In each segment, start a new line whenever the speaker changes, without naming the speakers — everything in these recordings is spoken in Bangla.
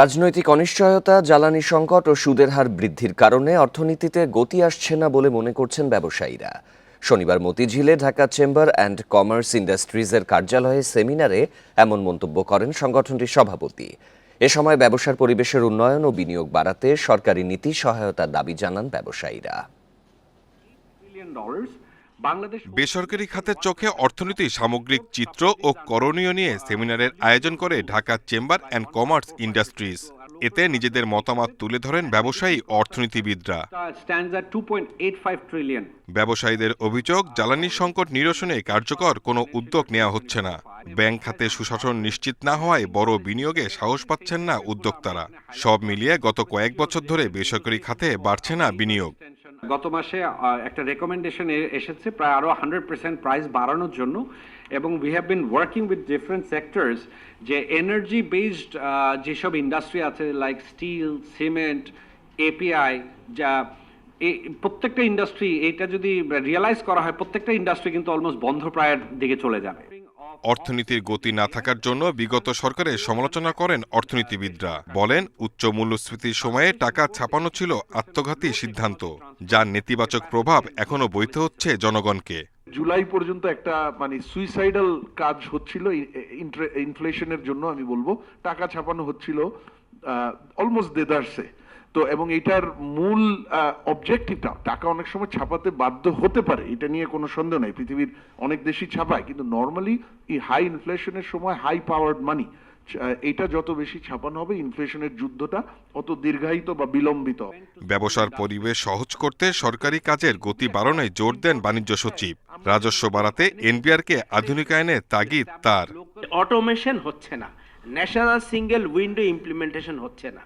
রাজনৈতিক অনিশ্চয়তা, জ্বালানি সংকট ও সুদের হার বৃদ্ধির কারণে অর্থনীতিতে গতি আসছে না বলে মনে করছেন ব্যবসায়ীরা। শনিবার মতিঝিলে ঢাকা চেম্বার অ্যান্ড কমার্স ইন্ডাস্ট্রিজের কার্যালয়ে সেমিনারে এমন মন্তব্য করেন সংগঠনটির সভাপতি। এ সময় ব্যবসার পরিবেশের উন্নয়ন ও বিনিয়োগ বাড়াতে সরকারি নীতি সহায়তার দাবি জানান ব্যবসায়ীরা।
বেসরকারি খাতের চোখে অর্থনীতি সামগ্রিক চিত্র ও করণীয় নিয়ে সেমিনারের আয়োজন করে Dhaka chamber and commerce industries. এতে নিজেদের মতামত তুলে ধরেন ব্যবসায়ী অর্থনীতিবিদরা।
stands at 2.85 trillion.
ব্যবসায়ীদের অভিযোগ জ্বালানি সংকট নিরসনে কার্যকর কোনো উদ্যোগ নেওয়া হচ্ছে না। ব্যাংক খাতে সুশাসন নিশ্চিত না হওয়ায় বড় বিনিয়োগে সাহস পাচ্ছেন না উদ্যোক্তারা। সব মিলিয়ে গত কয়েক বছর ধরে বেসরকারি খাতে বাড়ছে না বিনিয়োগ।
গত মাসে একটা রেকমেন্ডেশন এসেছে, প্রায় আরও হান্ড্রেড পার্সেন্ট প্রাইস বাড়ানোর জন্য। এবং we have been working with different sectors যে এনার্জি বেসড যেসব ইন্ডাস্ট্রি আছে লাইক স্টিল সিমেন্ট এপিআই যা প্রত্যেকটা ইন্ডাস্ট্রি এটা যদি রিয়েলাইজ করা হয়, প্রত্যেকটা ইন্ডাস্ট্রি কিন্তু অলমোস্ট বন্ধ প্রায়ের দিকে চলে যাবে।
অর্থনীতির গতি না থাকার জন্য বিগত সরকারের সমালোচনা করেন অর্থনীতিবিদরা। বলেন, উচ্চ মূল্যস্ফীতির সময়ে টাকা ছাপানো ছিল আত্মঘাতী সিদ্ধান্ত, যার নেতিবাচক প্রভাব এখনও বইতে হচ্ছে জনগণকে।
জুলাই পর্যন্ত একটা মানে সুইসাইডাল কাজ হচ্ছিল ইনফ্লেশনের জন্য আমি বলব। টাকা ছাপানো হচ্ছিল অলমোস্ট দেদারসে। তো এবং এটার মূল অবজেক্টিভটা টাকা অনেক সময় ছাপাতে বাধ্য হতে পারে এটা নিয়ে কোনো সন্দেহ নাই পৃথিবীর অনেক দেশই ছাপায় কিন্তু নর্মালি এই হাই ইনফ্লেশনের সময় হাই পাওয়ার্ড মানি এটা যত বেশি ছাপানো হবে ইনফ্লেশনের যুদ্ধটা অত দীর্ঘায়িত বা বিলম্বিত
ব্যবসার পরিবেশ সহজ করতে সরকারি কাজের গতি বাড়ানোয় জোর দেন বাণিজ্য সচিব। রাজস্ব বাড়াতে এনবিআরকে আধুনিকায়নের তাগিদ তার।
অটোমেশন হচ্ছে না ন্যাশনাল সিঙ্গেল উইন্ডো ইমপ্লিমেন্টেশন হচ্ছে না।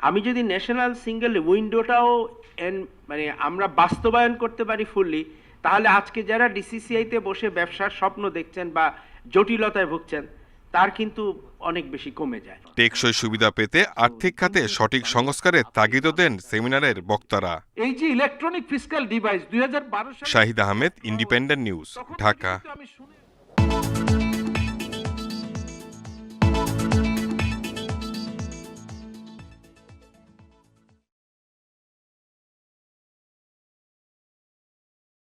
আমি যদি ন্যাশনাল সিঙ্গেল উইন্ডোটাও এন- মানে আমরা বাস্তবায়ন করতে পারি ফুললি তাহলে আজকে যারা ডিসিসিআইতে বসে ব্যবসার স্বপ্ন দেখছেন বা জটিলতায় ভুগছেন তার কিন্তু অনেক বেশি কমে যায়।
টেকসই সুবিধা পেতে আর্থিক খাতে সঠিক সংস্কারের তাগিদও দেন সেমিনারের বক্তারা।
এই যে ইলেকট্রনিক ফিজিক্যাল ডিভাইস দুই হাজার বারো
শাহিদ আহমেদ ইন্ডিপেন্ডেন্ট নিউজ ঢাকা।
আমি শুনে